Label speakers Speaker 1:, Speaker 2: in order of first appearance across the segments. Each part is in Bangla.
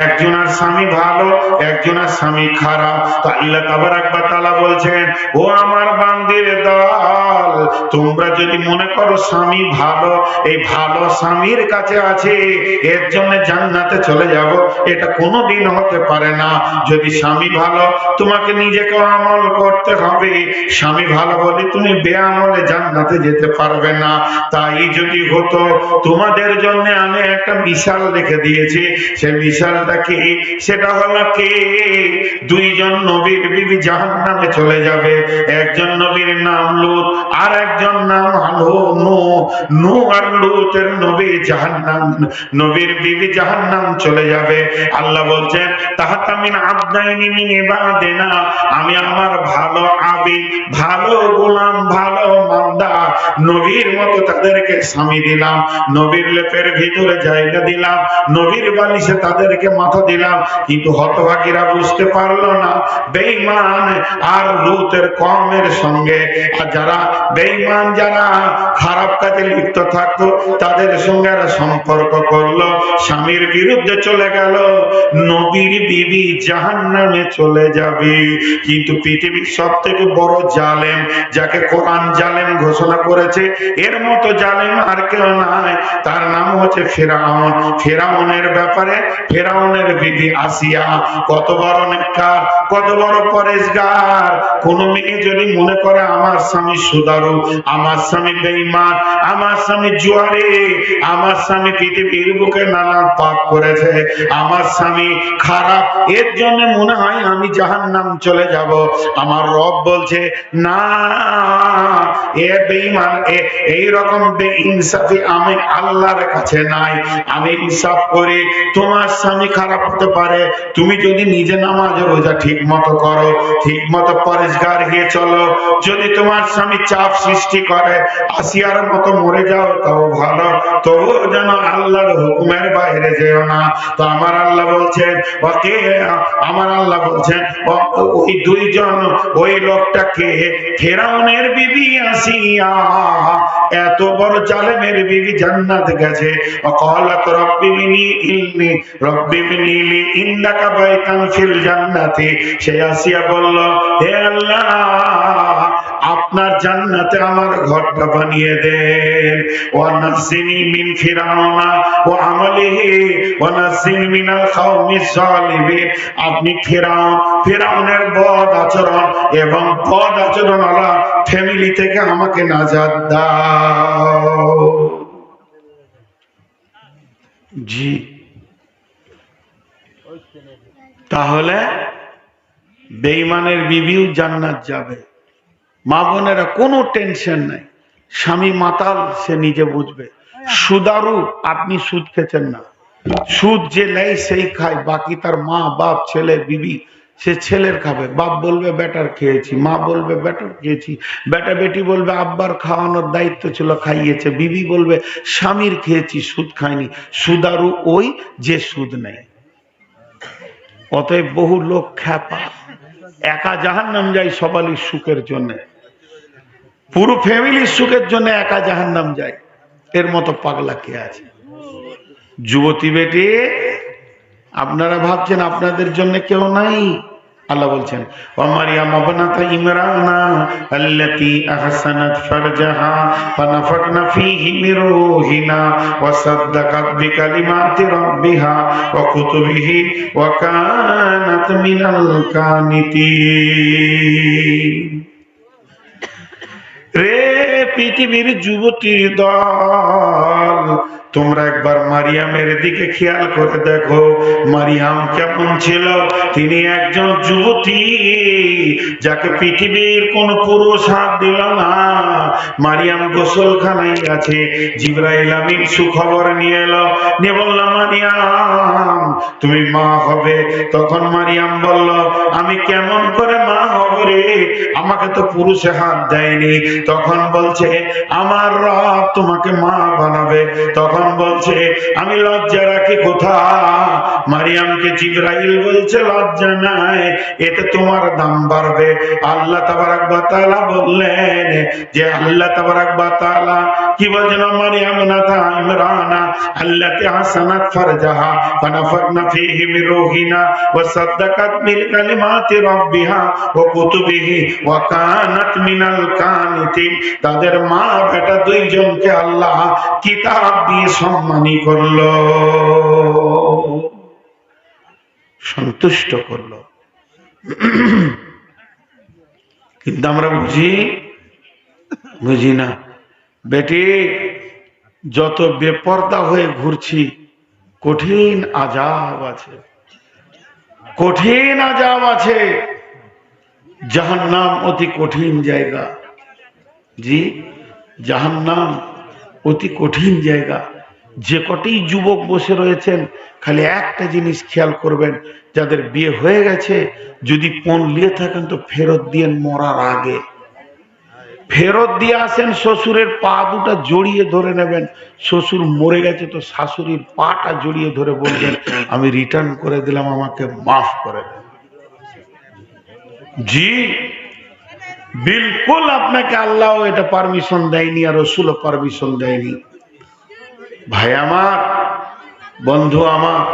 Speaker 1: একজনের স্বামী ভালো, একজনের স্বামী খারাপ। তো আল্লাহ তাবারাক ওয়া তাআলা বলছেন, ও আমার বান্দির দল, তোমরা যদি মনে করো স্বামী ভালো, এই ভালো স্বামীর কাছে আছে, এর জন্য জান্নাতে চলে যাব, এটা কোনোদিন হতে পারে না। যদি স্বামী ভালো, তোমাকে নিজেকে আমল করতে হবে। স্বামী ভালো বলে তুমি বেআমলে জান্নাতে যেতে পারবে না। তাই যদি হতো, তোমাদের জন্য আমি একটা মিশাল রেখে দিয়েছি। সে মিশালটা কি সেটা হলো কি? দুইজন নবীর বিবি জাহান নামে চলে যাবে। একজন নবীর নাম লুত, আর একজন নাম হলো নু। নু আর লুতের নবী জাহান্নাম, নবীর বিবি জাহান্নাম চলে যাবে। আল্লাহ বলছেন, তাহাতা মিন আবদাইনি মিন ইবাদিনা, আমি আমার ভালো আবি ভালো গোলাম, ভালো মান্দা নবীর মতো তাদেরকে স্বামী দিলাম, নবীর লেপের ভিতরে জায়গা দিলাম, নবীর বালিশে তাদেরকে মাথা দিলাম, কিন্তু হতভাগীরা বুঝতে পারল না। বেঈমান আর লুতের কমের সঙ্গে, আর যারা বেঈমান যারা খারাপ কাজে লিপ্ত থাকতো, তাদের সঙ্গে সম্পর্ক করল। স্বামীর বিরুদ্ধে চলে গেল, নবীর বিবি জাহান্নামে চলে যাবে। কিন্তু পৃথিবীর সব থেকে বড় জালেম, যাকে কোরআন জালেম ঘোষণা করেছে, এর মতো জালেম আর কেউ নাই। তার নাম হচ্ছে ফেরাউন। ফেরাউনের ব্যাপারে ফেরাউনের বিবি আসিয়া, কত বড় নেককার, কত বড় পরেশগার। কোন মেয়ে যদি মনে করে, আমার স্বামী সুদারু, আমার স্বামী বেঈমান, আমার স্বামী জুয়ারে, আমার স্বামী পৃথিবীর বুকে নানা পাপ করেছে, আমার স্বামী খারাপ, এর জন্য মনে হয় আমি জাহান্নাম চলে যাব। আমার রব বলছে, না, এ বেঈমান, এ এই রকম বেইনসাফি আমি আল্লাহর কাছে নাই। আমি ইনসাফ করি, তোমার স্বামী আমলনামাই খারাপ হতে পারে। তুমি যদি নিজে নামাজ রোজা ঠিক মতো করো ঠিক মতো পরিষ্কার হয়ে চলো, যদি তোমার স্বামী চাপ সৃষ্টি করে, আসিয়ার মতো মরে যাও তাও ভালো। তবু যেন আল্লাহর হুকুমের বাইরে যেও না। তো আমার আল্লাহ বলছেন ওকে আমার আল্লাহ বলছেন ওই দুইজন, ওই লোকটাকে ফেরাউনের বিবি আসিয়া, এত বড় জালেমের বিবি জান্নাত গেছে। অকালাত রব্বি ইলমি, রব্বি আপনার জান্নাতে আমার ঘরটা বানিয়ে দেন। ও মিন মিনাল আপনি ফিরাউন, ফিরাউনের বদ আচরণ এবং বদ আচরণ আলা ফ্যামিলি থেকে আমাকে নাজাদ দাও। জি। তাহলে বেঈমানের বিবিও জান্নাত যাবে। মা বোনেরা, কোনো টেনশন নাই। স্বামী মাতাল, সে নিজে বুঝবে। সুদারু, আপনি সুদ খেছেন না। সুদ যে নেই সেই খায়, বাকি তার মা, বাপ, ছেলে, বিবি, সে ছেলের খাবে। বাপ বলবে বেটার খেয়েছি। মা বলবে বেটার খেয়েছি। বেটা বেটি বলবে, আব্বার খাওয়ানোর দায়িত্ব ছিল, খাইয়েছে। বিবি বলবে, স্বামীর খেয়েছি, সুদ খায়নি সুদারু ওই যে সুদ নেই অতএব বহু লোক খ্যাপা। একা জাহান নাম যায় সবারই সুখের জন্য। পুরো ফ্যামিলির সুখের জন্য একা জাহান নাম যায় এর মতো পাগলা কে আছে? যুবতী বেটে, আপনারা ভাবছেন আপনাদের জন্য কেউ নাই? আল্লাহ বলছেন, ওমারিয়াম আবনাতা ইমরানা আল্লাতী আহসানাত ফারজাহা, ফানাফাকনা ফীহি রূহিনা ওয়া সাদ্দাকাত বিকালিমাতি রাব্বিহা, ওয়া কুতুবিহি, ওয়া কানাত মিনাল কানিতিন. রে পৃথিবীর যুবতীর দল তোমরা একবার মারিয়ামের দিকে খেয়াল করে দেখো। মারিয়াম কেমন ছিল? তিনি একজন যুবতী, যাকে পৃথিবীর কোন পুরুষ হাত দিল না। মারিয়াম গোসলখানায় আছে। জিব্রাইল আমিন সুখবর নিয়ে এলো। নিয়ে বলল, মারিয়াম, তুমি মা হবে। তখন মারিয়াম বলল, আমি কেমন করে মা হব রে? আমাকে তো পুরুষে হাত দেয়নি। তখন বলছে, আমার রব তোমাকে মা বানাবে। তখন বলছে, আমি লজ্জা রাখি কোথা মারিয়ামকে জিব্রাইল বলছে, লজ্জা নাই, এতে তোমার দাম বাড়বে। আল্লাহ তাবারাক তাআলা বললেন যে, আল্লাহ তাবারাক তাআলা কি বলছেন মারিয়াম নাতা ইমরানা, আল্লাতি হাসানাত ফারজাহা, ফানাফাকনা ফীহি মির রূহিনা, ওয়া সাদ্দাকাত বিল কালিমাতি রাব্বিহা ওয়া কুতুবিহি, ওয়া কানাত মিনাল কানিতিন, তাদের মা বেটা দুইজনকে আল্লাহ কিতাব দিয়ে সম্মানী করল। সন্তুষ্ট করল। কিন্তু আমরা বুঝি বুঝি না। বেটি, যত বেপর্দা হয়ে ঘুরছি, কঠিন আজাব আছে। কঠিন আজাব আছে। জাহান্নাম অতি কঠিন জায়গা। জি, জাহান্নাম অতি কঠিন জায়গা। যে কটি যুবক বসে রয়েছেন, খালি একটা জিনিস খেয়াল করবেন, যাদের বিয়ে হয়ে গেছে, যদি পণ নিয়ে থাকেন তো ফেরত দিয়ে মরার আগে। ফেরত দিয়ে আসেন, শ্বশুরের পা দুটা জড়িয়ে ধরে নেবেন। শ্বশুর মরে গেছে তো শাশুড়ির পাটা জড়িয়ে ধরে বলবেন আমি রিটার্ন করে দিলাম, আমাকে মাফ করে জি, বিলকুল আপনাকে আল্লাহ এটা পারমিশন দেয়নি আর রসুলও পারমিশন দেয়নি। ভাই আমার, বন্ধু আমার,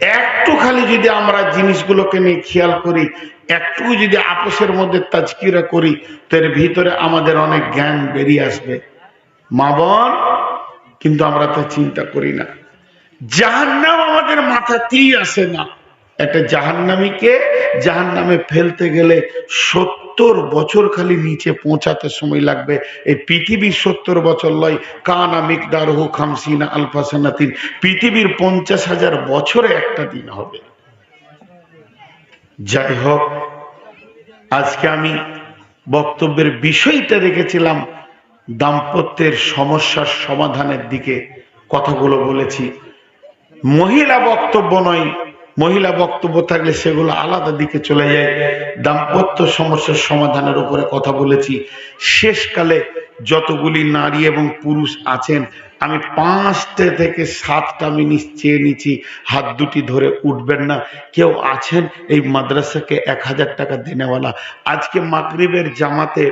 Speaker 1: একটু খালি যদি আমরা জিনিসগুলোকে নিয়ে খেয়াল করি, একটু যদি আপোষের মধ্যে তাজকিরা করি, তার ভিতরে আমাদের অনেক জ্ঞান বেরিয়ে আসবে। মা বোন, কিন্তু আমরা তা চিন্তা করি না। জাহান্নাম আমাদের মাথাতেই আসে না। একটা জাহান্নামীকে জাহান্নামে ফেলতে গেলে সত্তর বছর খালি নিচে পৌঁছাতে সময় লাগবে। এই পৃথিবীর সত্তর বছর লয় কানা মিকদার হু খামসিনা আলফাসানাতিন পৃথিবীর পঞ্চাশ হাজার বছরে একটা দিন হবে। যাই হোক, আজকে আমি বক্তব্যের বিষয়টা রেখেছিলাম দাম্পত্যের সমস্যার সমাধানের দিকে। কথাগুলো বলেছি। মহিলা বক্তব্য নয় মহিলা বক্তব্য থাকলে সেগুলো আলাদা দিকে চলে যায়। দাম্পত্য সমস্যার সমাধানের উপরে কথা বলেছি। শেষকালে যতগুলি নারী এবং পুরুষ আছেন, আমি পাঁচটা থেকে সাতটা মিনিট চেয়ে নিচ্ছি। হাত দুটি ধরে উঠবেন না। কেউ আছেন এই মাদ্রাসাকে এক হাজার টাকা দেনেওয়ালা। আজকে মাকরিবের জামাতে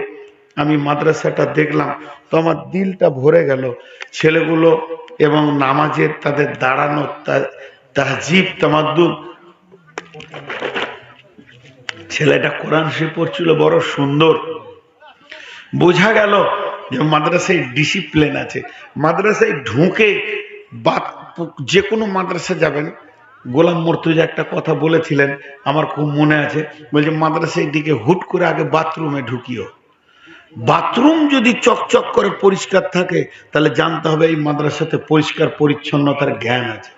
Speaker 1: আমি মাদ্রাসাটা দেখলাম, তো আমার দিলটা ভরে গেল। ছেলেগুলো এবং নামাজের তাদের দাঁড়ানো তাহজিব তামাদ্দুন ছেলেটা কোরআন শরীফ পড়ছিল, বড় সুন্দর। বোঝা গেল যে মাদ্রাসায় ডিসিপ্লিন আছে। মাদ্রাসায় ঢুকে বা যে কোনো মাদ্রাসা যাবেন। গোলাম মর্তুজা একটা কথা বলেছিলেন, আমার খুব মনে আছে। বলছে মাদ্রাসায় দিকে হুট করে আগে বাথরুমে ঢুকিও। বাথরুম যদি চকচক করে পরিষ্কার থাকে, তাহলে জানতে হবে এই মাদ্রাসাতে পরিষ্কার পরিচ্ছন্নতার জ্ঞান আছে।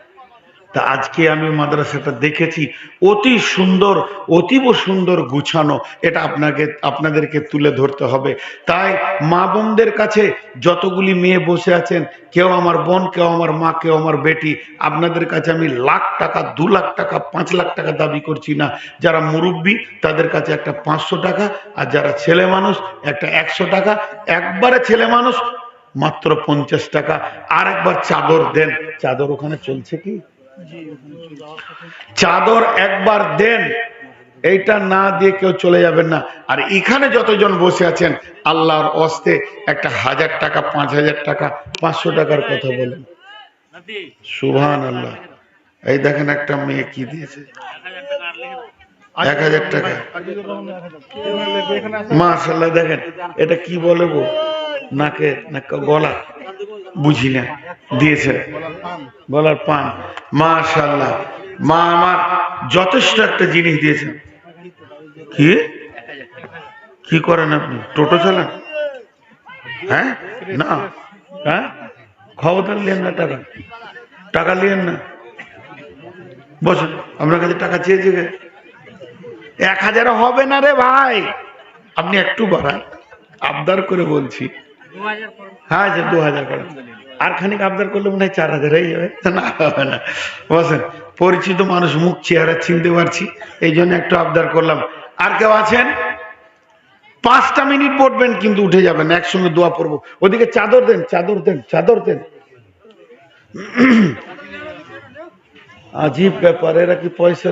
Speaker 1: তা আজকে আমি মাদ্রাসাটা দেখেছি। অতি সুন্দর, অতীব সুন্দর গুছানো এটা আপনাকে, আপনাদেরকে তুলে ধরতে হবে। তাই মা বোনদের কাছে যতগুলি মেয়ে বসে আছেন, কেউ আমার বোন, কেউ আমার মা, কেউ আমার বেটি, আপনাদের কাছে আমি লাখ টাকা, দু লাখ টাকা, পাঁচ লাখ টাকা দাবি করছি না। যারা মুরব্বী, তাদের কাছে একটা পাঁচশো টাকা, আর যারা ছেলে মানুষ, একটা একশো টাকা। একবারে ছেলে মানুষ, মাত্র পঞ্চাশ টাকা। আর একবার চাদর দেন। চাদর ওখানে চলছে কি? চাদর একবার দেন, এইটা না দিয়ে কেউ চলে যাবেন না। আর এখানে যতজন বসে আছেন, আল্লাহর অস্তে একটা হাজার টাকা, পাঁচ হাজার টাকা, পাঁচশো টাকার কথা বলেন। সুভান আল্লাহ এই দেখেন একটা মেয়ে কি দিয়েছে? এক হাজার টাকা। মাশাল্লাহ দেখেন, এটা কি বলে গো? নাকে, নাকা, গলা। বুঝি না দিয়েছে। বলার পান। মাশাল্লাহ মা আমার যথেষ্ট একটা জিনিস দিয়েছেন। কি? কি করেন আপনি? টোটো চালান? হ্যাঁ? না। হ্যাঁ? খবরদার নেন না টাকা। টাকা নিয়েন না। বসুন, আপনার কাছে টাকা চেয়েছে গে? এক হাজার হবে না রে ভাই। আপনি একটু বাড়ান। আবদার করে বলছি। হ্যাঁ আচ্ছা দু হাজার করে আর খানিক আবদার করলে মনে হয় চার হাজার হয়ে যাবে। না, হবে না। বসেন, পরিচিত মানুষ মুখ, চেহারা চিনতে পারছি। এই জন্য একটু আবদার করলাম। আর কেউ আছেন? পাঁচটা মিনিট পড়বেন, কিন্তু উঠে যাবেন। একসঙ্গে দোয়া পড়ব। ওদিকে চাদর দেন চাদর দেন চাদর দেন।
Speaker 2: আজীব ব্যাপার, এরা কি পয়সা